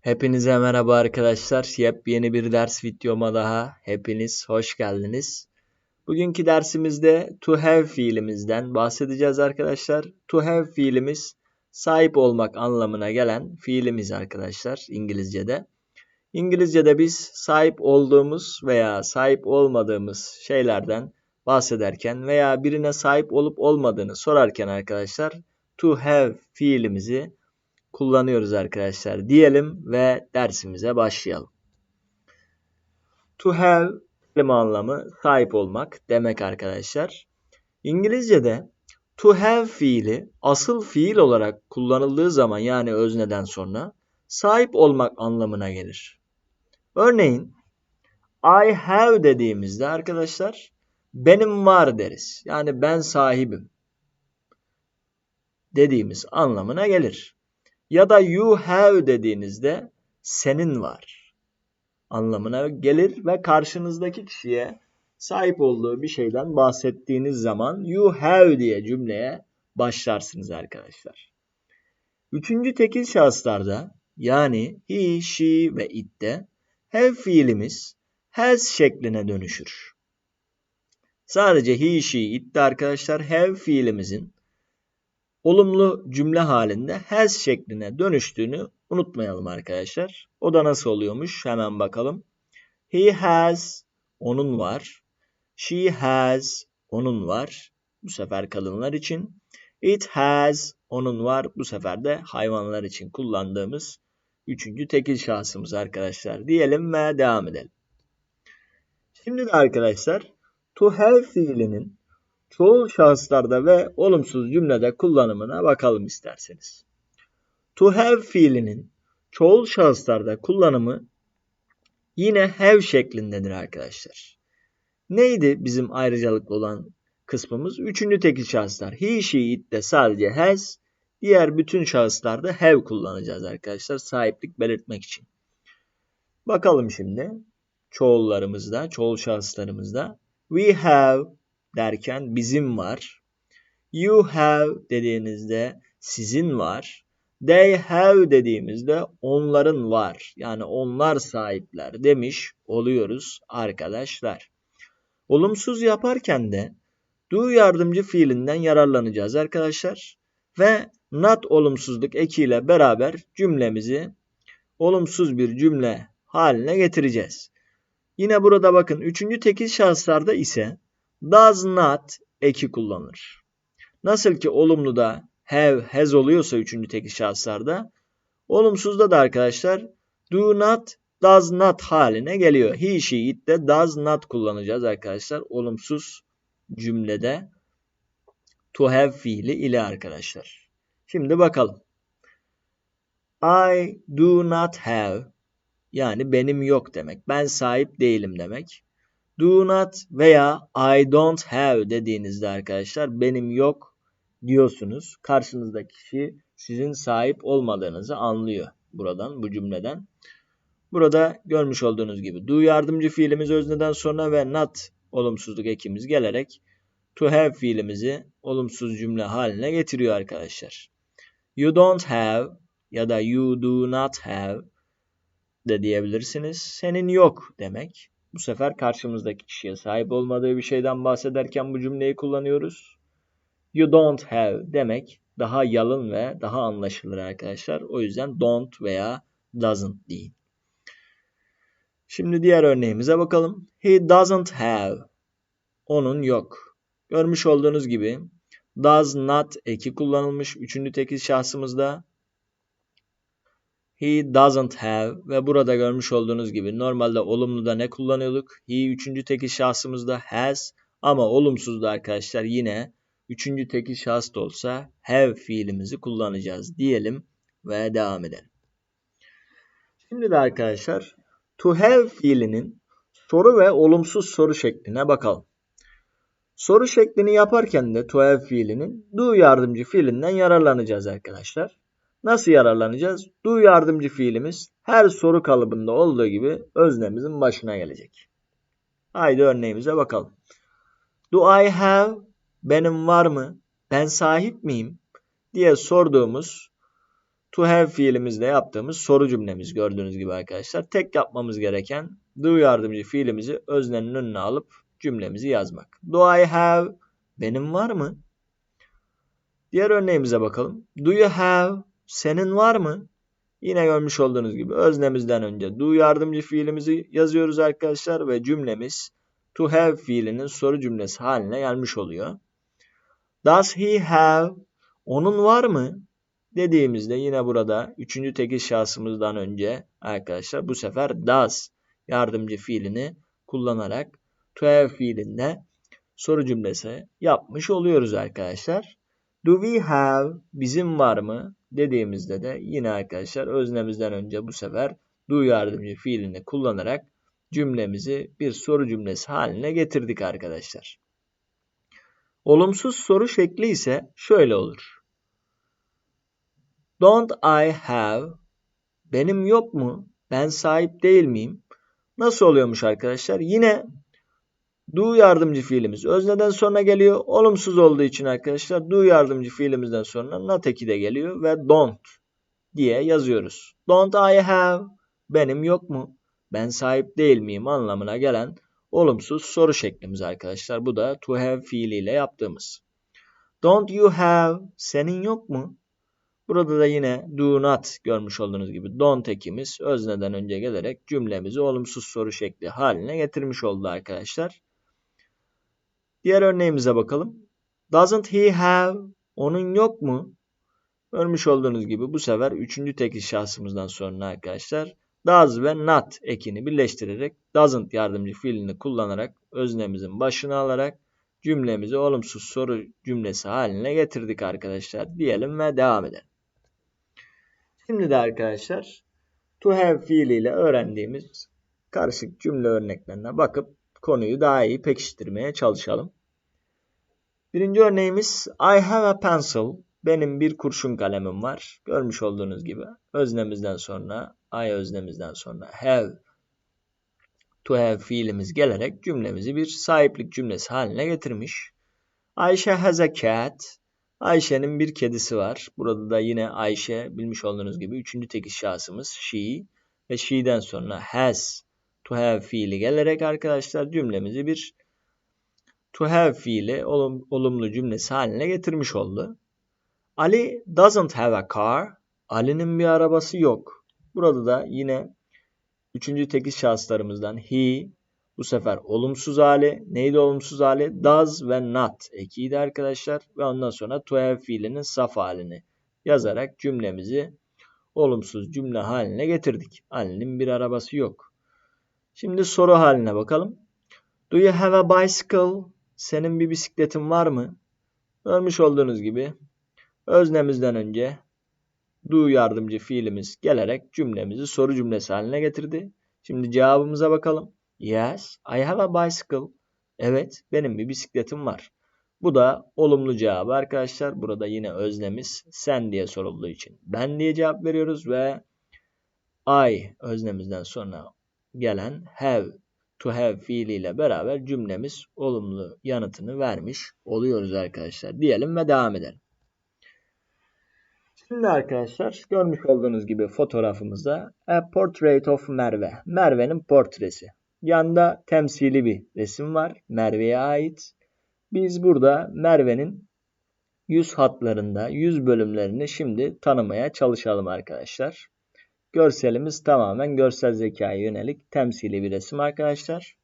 Hepinize merhaba arkadaşlar. Yepyeni bir ders videoma daha hepiniz hoş geldiniz. Bugünkü dersimizde to have fiilimizden bahsedeceğiz arkadaşlar. To have fiilimiz sahip olmak anlamına gelen fiilimiz arkadaşlar İngilizce'de. İngilizce'de biz sahip olduğumuz veya sahip olmadığımız şeylerden bahsederken veya birine sahip olup olmadığını sorarken arkadaşlar to have fiilimizi kullanıyoruz arkadaşlar diyelim ve dersimize başlayalım. To have kelime anlamı sahip olmak demek arkadaşlar. İngilizce'de to have fiili asıl fiil olarak kullanıldığı zaman yani özneden sonra sahip olmak anlamına gelir. Örneğin I have dediğimizde arkadaşlar benim var deriz. Yani ben sahibim dediğimiz anlamına gelir. Ya da you have dediğinizde senin var anlamına gelir ve karşınızdaki kişiye sahip olduğu bir şeyden bahsettiğiniz zaman you have diye cümleye başlarsınız arkadaşlar. Üçüncü tekil şahıslarda yani he, she ve it'te have fiilimiz has şekline dönüşür. Sadece he, she, it'te arkadaşlar have fiilimizin olumlu cümle halinde has şekline dönüştüğünü unutmayalım arkadaşlar. O da nasıl oluyormuş? Hemen bakalım. He has, onun var. She has, onun var. Bu sefer kadınlar için. It has, onun var. Bu sefer de hayvanlar için kullandığımız üçüncü tekil şahsımız arkadaşlar. Diyelim ve devam edelim. Şimdi de arkadaşlar to have fiilinin çoğul şahıslarda ve olumsuz cümlede kullanımına bakalım isterseniz. To have fiilinin çoğul şahıslarda kullanımı yine have şeklindedir arkadaşlar. Neydi bizim ayrıcalıklı olan kısmımız? Üçüncü tekil şahıslar. He, she, it de sadece has. Diğer bütün şahıslarda have kullanacağız arkadaşlar. Sahiplik belirtmek için. Bakalım şimdi. Çoğullarımızda, çoğul şahıslarımızda. We have derken bizim var. You have dediğinizde sizin var. They have dediğimizde onların var. Yani onlar sahipler demiş oluyoruz arkadaşlar. Olumsuz yaparken de do yardımcı fiilinden yararlanacağız arkadaşlar. Ve not olumsuzluk ekiyle beraber cümlemizi olumsuz bir cümle haline getireceğiz. Yine burada bakın üçüncü tekil şahıslarda ise does not eki kullanır. Nasıl ki olumluda have, has oluyorsa üçüncü tekil şahıslarda olumsuzda da arkadaşlar do not, does not haline geliyor. He, she, it de does not kullanacağız arkadaşlar. Olumsuz cümlede to have fiili ile arkadaşlar. Şimdi bakalım. I do not have yani benim yok demek. Ben sahip değilim demek do not veya I don't have dediğinizde arkadaşlar benim yok diyorsunuz. Karşınızdaki kişi sizin sahip olmadığınızı anlıyor buradan bu cümleden. Burada görmüş olduğunuz gibi do yardımcı fiilimiz özneden sonra ve not olumsuzluk ekimiz gelerek to have fiilimizi olumsuz cümle haline getiriyor arkadaşlar. You don't have ya da you do not have de diyebilirsiniz. Senin yok demek. Bu sefer karşımızdaki kişiye sahip olmadığı bir şeyden bahsederken bu cümleyi kullanıyoruz. You don't have demek daha yalın ve daha anlaşılır arkadaşlar. O yüzden don't veya doesn't deyin. Şimdi diğer örneğimize bakalım. He doesn't have. Onun yok. Görmüş olduğunuz gibi does not eki kullanılmış. Üçüncü tekil şahsımızda He doesn't have ve burada görmüş olduğunuz gibi normalde olumluda ne kullanıyorduk? He üçüncü tekil şahsımızda has ama olumsuzda arkadaşlar yine üçüncü tekil şahıs da olsa have fiilimizi kullanacağız diyelim ve devam edelim. Şimdi de arkadaşlar to have fiilinin soru ve olumsuz soru şekline bakalım. Soru şeklini yaparken de to have fiilinin do yardımcı fiilinden yararlanacağız arkadaşlar. Nasıl yararlanacağız? Do yardımcı fiilimiz her soru kalıbında olduğu gibi öznemizin başına gelecek. Haydi örneğimize bakalım. Do I have? Benim var mı? Ben sahip miyim? diye sorduğumuz to have fiilimizle yaptığımız soru cümlemiz gördüğünüz gibi arkadaşlar. Tek yapmamız gereken do yardımcı fiilimizi öznenin önüne alıp cümlemizi yazmak. Do I have? Benim var mı? Diğer örneğimize bakalım. Do you have? Senin var mı? Yine görmüş olduğunuz gibi öznemizden önce do yardımcı fiilimizi yazıyoruz arkadaşlar ve cümlemiz to have fiilinin soru cümlesi haline gelmiş oluyor. Does he have? Onun var mı? Dediğimizde yine burada üçüncü tekil şahsımızdan önce arkadaşlar bu sefer does yardımcı fiilini kullanarak to have fiilinde soru cümlesi yapmış oluyoruz arkadaşlar. Do we have bizim var mı dediğimizde de yine arkadaşlar öznemizden önce bu sefer do yardımcı fiilini kullanarak cümlemizi bir soru cümlesi haline getirdik arkadaşlar. Olumsuz soru şekli ise şöyle olur. Don't I have? Benim yok mu? Ben sahip değil miyim? Nasıl oluyormuş arkadaşlar? Yine do yardımcı fiilimiz özneden sonra geliyor. Olumsuz olduğu için arkadaşlar do yardımcı fiilimizden sonra not eki de geliyor ve don't diye yazıyoruz. Don't I have? Benim yok mu? Ben sahip değil miyim anlamına gelen olumsuz soru şeklimiz arkadaşlar. Bu da to have fiiliyle yaptığımız. Don't you have? Senin yok mu? Burada da yine do not görmüş olduğunuz gibi don't ekimiz özneden önce gelerek cümlemizi olumsuz soru şekli haline getirmiş oldu arkadaşlar. Diğer örneğimize bakalım. Doesn't he have? Onun yok mu? Görmüş olduğunuz gibi bu sefer üçüncü tekil şahsımızdan sonra arkadaşlar does ve not ekini birleştirerek doesn't yardımcı fiilini kullanarak öznemizin başına alarak cümlemizi olumsuz soru cümlesi haline getirdik arkadaşlar diyelim ve devam edelim. Şimdi de arkadaşlar to have fiiliyle öğrendiğimiz karışık cümle örneklerine bakıp konuyu daha iyi pekiştirmeye çalışalım. Birinci örneğimiz I have a pencil. Benim bir kurşun kalemim var. Görmüş olduğunuz gibi öznemizden sonra I öznemizden sonra have to have fiilimiz gelerek cümlemizi bir sahiplik cümlesi haline getirmiş. Ayşe has a cat. Ayşe'nin bir kedisi var. Burada da yine Ayşe bilmiş olduğunuz gibi üçüncü tekil şahsımız she ve she'den sonra has to have fiili gelerek arkadaşlar cümlemizi bir to have fiili olum, olumlu cümlesi haline getirmiş oldu. Ali doesn't have a car. Ali'nin bir arabası yok. Burada da yine üçüncü tekil şahıslarımızdan he bu sefer olumsuz hali. Neydi olumsuz hali? Does ve not ekiydi arkadaşlar. Ve ondan sonra to have fiilinin saf halini yazarak cümlemizi olumsuz cümle haline getirdik. Ali'nin bir arabası yok. Şimdi soru haline bakalım. Do you have a bicycle? Senin bir bisikletin var mı? Görmüş olduğunuz gibi öznemizden önce do yardımcı fiilimiz gelerek cümlemizi soru cümlesi haline getirdi. Şimdi cevabımıza bakalım. Yes, I have a bicycle. Evet, benim bir bisikletim var. Bu da olumlu cevabı arkadaşlar. Burada yine öznemiz sen diye sorulduğu için ben diye cevap veriyoruz ve I öznemizden sonra gelen have to have fiiliyle beraber cümlemiz olumlu yanıtını vermiş oluyoruz arkadaşlar. Diyelim ve devam edelim. Şimdi arkadaşlar görmüş olduğunuz gibi fotoğrafımızda A Portrait of Merve. Merve'nin portresi. Yanda temsili bir resim var. Merve'ye ait. Biz burada Merve'nin yüz hatlarında, yüz bölümlerini şimdi tanımaya çalışalım arkadaşlar. Görselimiz tamamen görsel zekaya yönelik temsili bir resim arkadaşlar.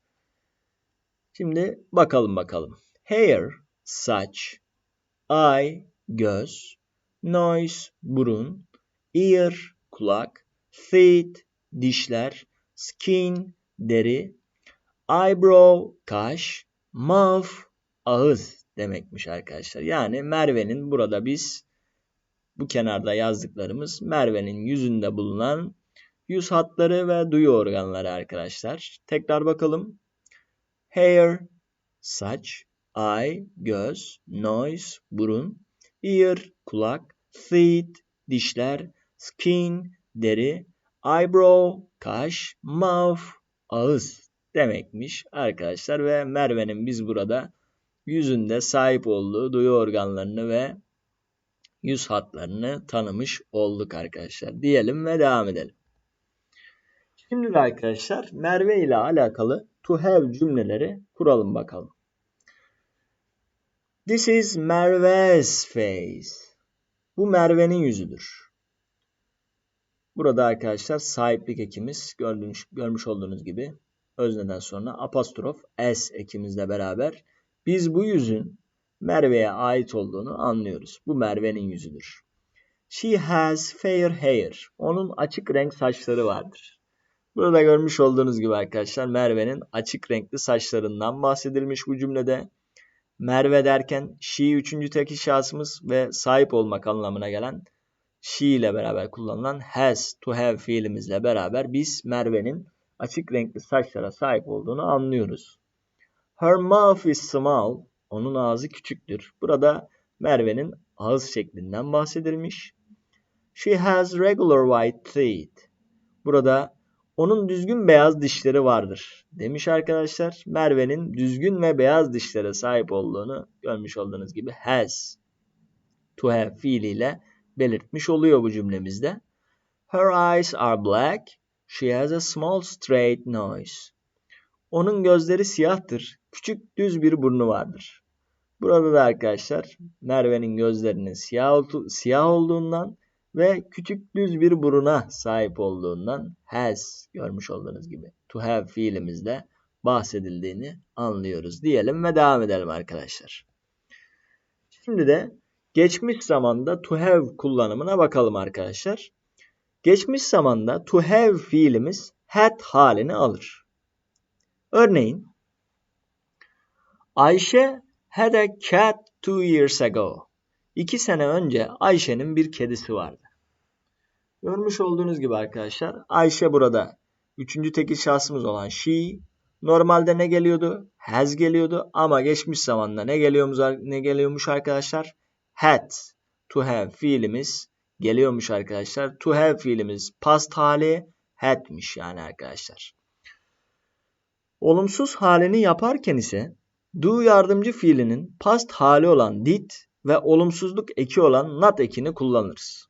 Şimdi bakalım bakalım. Hair, saç, eye, göz, nose, burun, ear, kulak, teeth, dişler, skin, deri, eyebrow, kaş, mouth, ağız demekmiş arkadaşlar. Yani Merve'nin burada biz bu kenarda yazdıklarımız Merve'nin yüzünde bulunan yüz hatları ve duyu organları arkadaşlar. Tekrar bakalım. Hair, saç, eye, göz, nose, burun, ear, kulak, teeth, dişler, skin, deri, eyebrow, kaş, mouth, ağız demekmiş arkadaşlar ve Merve'nin biz burada yüzünde sahip olduğu duyu organlarını ve yüz hatlarını tanımış olduk arkadaşlar. Diyelim ve devam edelim. Şimdi de arkadaşlar Merve ile alakalı to have cümleleri kuralım bakalım. This is Merve's face. Bu Merve'nin yüzüdür. Burada arkadaşlar sahiplik ekimiz gördüğünüz, görmüş olduğunuz gibi özneden sonra apostrof s ekimizle beraber biz bu yüzün Merve'ye ait olduğunu anlıyoruz. Bu Merve'nin yüzüdür. She has fair hair. Onun açık renk saçları vardır. Burada görmüş olduğunuz gibi arkadaşlar Merve'nin açık renkli saçlarından bahsedilmiş bu cümlede. Merve derken she üçüncü tekil şahsımız ve sahip olmak anlamına gelen she ile beraber kullanılan has to have fiilimizle beraber biz Merve'nin açık renkli saçlara sahip olduğunu anlıyoruz. Her mouth is small. Onun ağzı küçüktür. Burada Merve'nin ağız şeklinden bahsedilmiş. She has regular white teeth. Burada onun düzgün beyaz dişleri vardır demiş arkadaşlar. Merve'nin düzgün ve beyaz dişlere sahip olduğunu görmüş olduğunuz gibi has to have fiiliyle belirtmiş oluyor bu cümlemizde. Her eyes are black. She has a small straight nose. Onun gözleri siyahtır. Küçük düz bir burnu vardır. Burada da arkadaşlar Merve'nin gözlerinin siyah, siyah olduğundan ve küçük düz bir buruna sahip olduğundan has görmüş olduğunuz gibi to have fiilimizde bahsedildiğini anlıyoruz diyelim ve devam edelim arkadaşlar. Şimdi de geçmiş zamanda to have kullanımına bakalım arkadaşlar. Geçmiş zamanda to have fiilimiz had halini alır. Örneğin Ayşe had a cat two years ago. İki sene önce Ayşe'nin bir kedisi vardı. Görmüş olduğunuz gibi arkadaşlar Ayşe burada üçüncü tekil şahsımız olan she normalde ne geliyordu? Has geliyordu ama geçmiş zamanda ne geliyormuş, ne geliyormuş arkadaşlar? Had to have fiilimiz geliyormuş arkadaşlar. To have fiilimiz past hali had'miş yani arkadaşlar. Olumsuz halini yaparken ise do yardımcı fiilinin past hali olan did ve olumsuzluk eki olan not ekini kullanırız.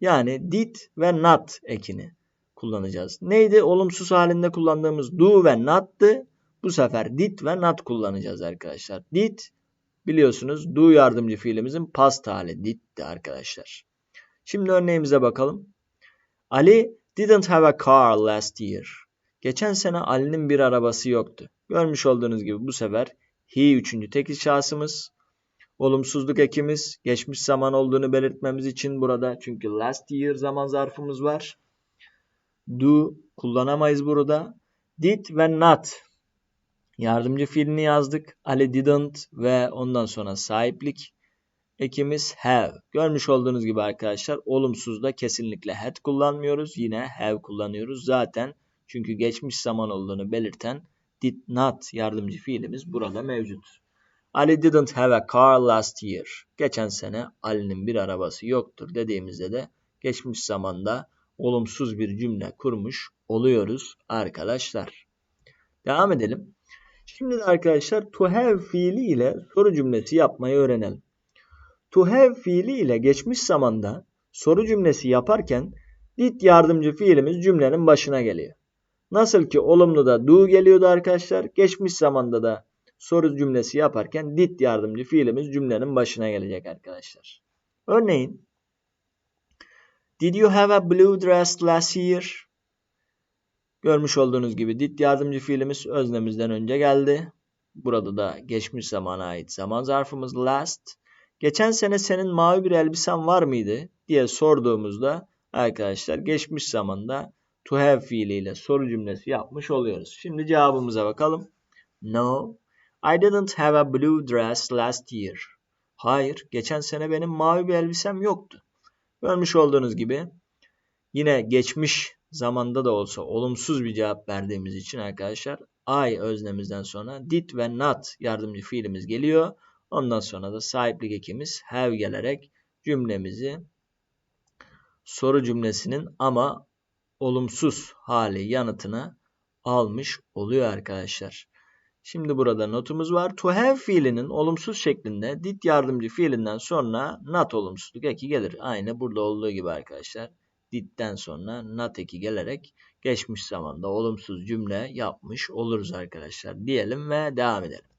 Yani did ve not ekini kullanacağız. Neydi? Olumsuz halinde kullandığımız do ve not'tı. Bu sefer did ve not kullanacağız arkadaşlar. Did biliyorsunuz do yardımcı fiilimizin past hali did'ti arkadaşlar. Şimdi örneğimize bakalım. Ali didn't have a car last year. Geçen sene Ali'nin bir arabası yoktu. Görmüş olduğunuz gibi bu sefer he üçüncü tekil şahsımız. Olumsuzluk ekimiz geçmiş zaman olduğunu belirtmemiz için burada çünkü last year zaman zarfımız var. Do kullanamayız burada. Did ve not yardımcı fiilini yazdık. Ali didn't ve ondan sonra sahiplik ekimiz have. Görmüş olduğunuz gibi arkadaşlar olumsuzda kesinlikle had kullanmıyoruz. Yine have kullanıyoruz. Zaten çünkü geçmiş zaman olduğunu belirten did not yardımcı fiilimiz burada mevcut. Ali didn't have a car last year. Geçen sene Ali'nin bir arabası yoktur dediğimizde de geçmiş zamanda olumsuz bir cümle kurmuş oluyoruz arkadaşlar. Devam edelim. Şimdi de arkadaşlar to have fiili ile soru cümlesi yapmayı öğrenelim. To have fiili ile geçmiş zamanda soru cümlesi yaparken did yardımcı fiilimiz cümlenin başına geliyor. Nasıl ki olumlu da do geliyordu arkadaşlar. Geçmiş zamanda da soru cümlesi yaparken did yardımcı fiilimiz cümlenin başına gelecek arkadaşlar. Örneğin Did you have a blue dress last year? Görmüş olduğunuz gibi did yardımcı fiilimiz öznemizden önce geldi. Burada da geçmiş zamana ait zaman zarfımız last. Geçen sene senin mavi bir elbisen var mıydı diye sorduğumuzda arkadaşlar geçmiş zamanda to have fiiliyle soru cümlesi yapmış oluyoruz. Şimdi cevabımıza bakalım. No, I didn't have a blue dress last year. Hayır, geçen sene benim mavi bir elbisem yoktu. Görmüş olduğunuz gibi yine geçmiş zamanda da olsa olumsuz bir cevap verdiğimiz için arkadaşlar I öznemizden sonra did ve not yardımcı fiilimiz geliyor. Ondan sonra da sahiplik ekimiz have gelerek cümlemizi soru cümlesinin ama olumsuz hali yanıtını almış oluyor arkadaşlar. Şimdi burada notumuz var. To have fiilinin olumsuz şeklinde did yardımcı fiilinden sonra not olumsuzluk eki gelir. Aynı burada olduğu gibi arkadaşlar. Did'den sonra not eki gelerek geçmiş zamanda olumsuz cümle yapmış oluruz arkadaşlar. Diyelim ve devam edelim.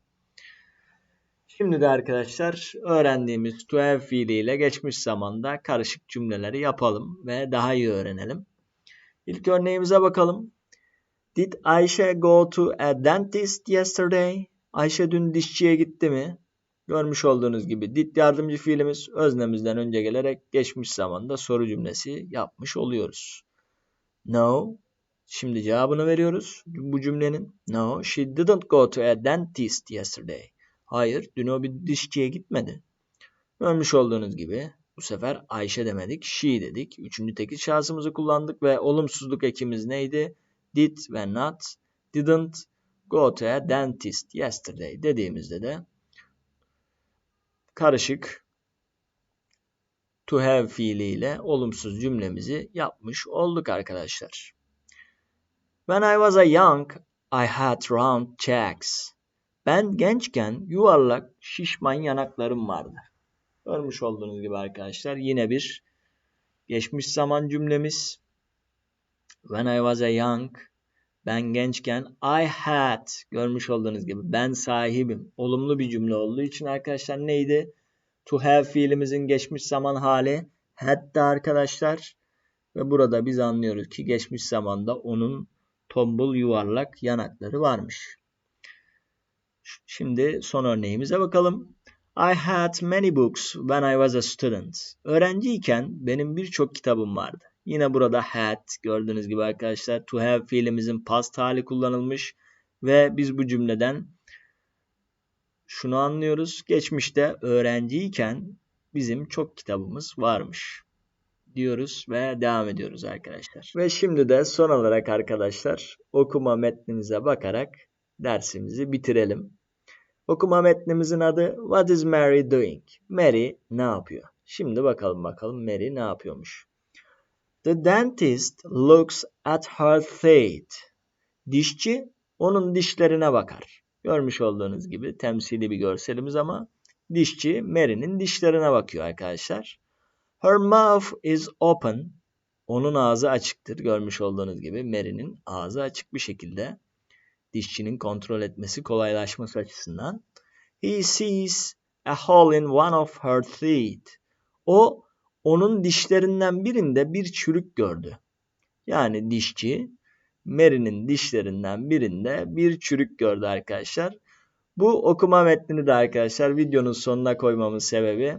Şimdi de arkadaşlar öğrendiğimiz to have fiiliyle geçmiş zamanda karışık cümleleri yapalım ve daha iyi öğrenelim. İlk örneğimize bakalım. Did Ayşe go to a dentist yesterday? Ayşe dün dişçiye gitti mi? Görmüş olduğunuz gibi did yardımcı fiilimiz öznemizden önce gelerek geçmiş zamanda soru cümlesi yapmış oluyoruz. No. Şimdi cevabını veriyoruz bu cümlenin. No, she didn't go to a dentist yesterday. Hayır, dün o bir dişçiye gitmedi. Görmüş olduğunuz gibi bu sefer Ayşe demedik, she dedik. Üçüncü tekil şahsımızı kullandık ve olumsuzluk ekimiz neydi? Did ve not, didn't go to a dentist yesterday dediğimizde de karışık to have fiiliyle olumsuz cümlemizi yapmış olduk arkadaşlar. When I was a young, I had round cheeks. Ben gençken yuvarlak şişman yanaklarım vardı. Görmüş olduğunuz gibi arkadaşlar yine bir geçmiş zaman cümlemiz. When I was a young ben gençken I had görmüş olduğunuz gibi ben sahibim. Olumlu bir cümle olduğu için arkadaşlar neydi? To have fiilimizin geçmiş zaman hali had'di arkadaşlar. Ve burada biz anlıyoruz ki geçmiş zamanda onun tombul yuvarlak yanakları varmış. Şimdi son örneğimize bakalım. I had many books when I was a student. Öğrenciyken benim birçok kitabım vardı. Yine burada had gördüğünüz gibi arkadaşlar to have fiilimizin past hali kullanılmış ve biz bu cümleden şunu anlıyoruz. Geçmişte öğrenciyken bizim çok kitabımız varmış diyoruz ve devam ediyoruz arkadaşlar. Ve şimdi de son olarak arkadaşlar okuma metnimize bakarak dersimizi bitirelim. Okuma metnimizin adı What is Mary doing? Mary ne yapıyor? Şimdi bakalım bakalım Mary ne yapıyormuş. The dentist looks at her teeth. Dişçi onun dişlerine bakar. Görmüş olduğunuz gibi temsili bir görselimiz ama dişçi Mary'nin dişlerine bakıyor arkadaşlar. Her mouth is open. Onun ağzı açıktır. Görmüş olduğunuz gibi Mary'nin ağzı açık bir şekilde dişçinin kontrol etmesi kolaylaşması açısından. He sees a hole in one of her teeth. O onun dişlerinden birinde bir çürük gördü. Yani dişçi Mary'nin dişlerinden birinde bir çürük gördü arkadaşlar. Bu okuma metnini de arkadaşlar videonun sonuna koymamın sebebi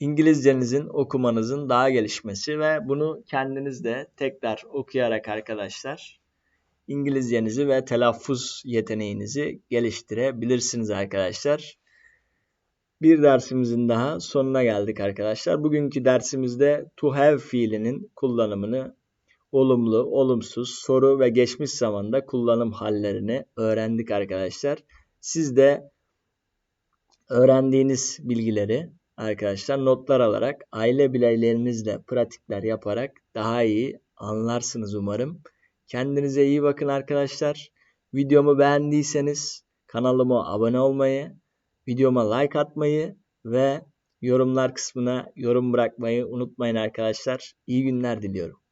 İngilizcenizin okumanızın daha gelişmesi ve bunu kendiniz de tekrar okuyarak arkadaşlar İngilizcenizi ve telaffuz yeteneğinizi geliştirebilirsiniz arkadaşlar. Bir dersimizin daha sonuna geldik arkadaşlar. Bugünkü dersimizde to have fiilinin kullanımını olumlu, olumsuz, soru ve geçmiş zamanda kullanım hallerini öğrendik arkadaşlar. Siz de öğrendiğiniz bilgileri arkadaşlar notlar alarak aile bireylerinizle pratikler yaparak daha iyi anlarsınız umarım. Kendinize iyi bakın arkadaşlar. Videomu beğendiyseniz kanalıma abone olmayı, videoma like atmayı ve yorumlar kısmına yorum bırakmayı unutmayın arkadaşlar. İyi günler diliyorum.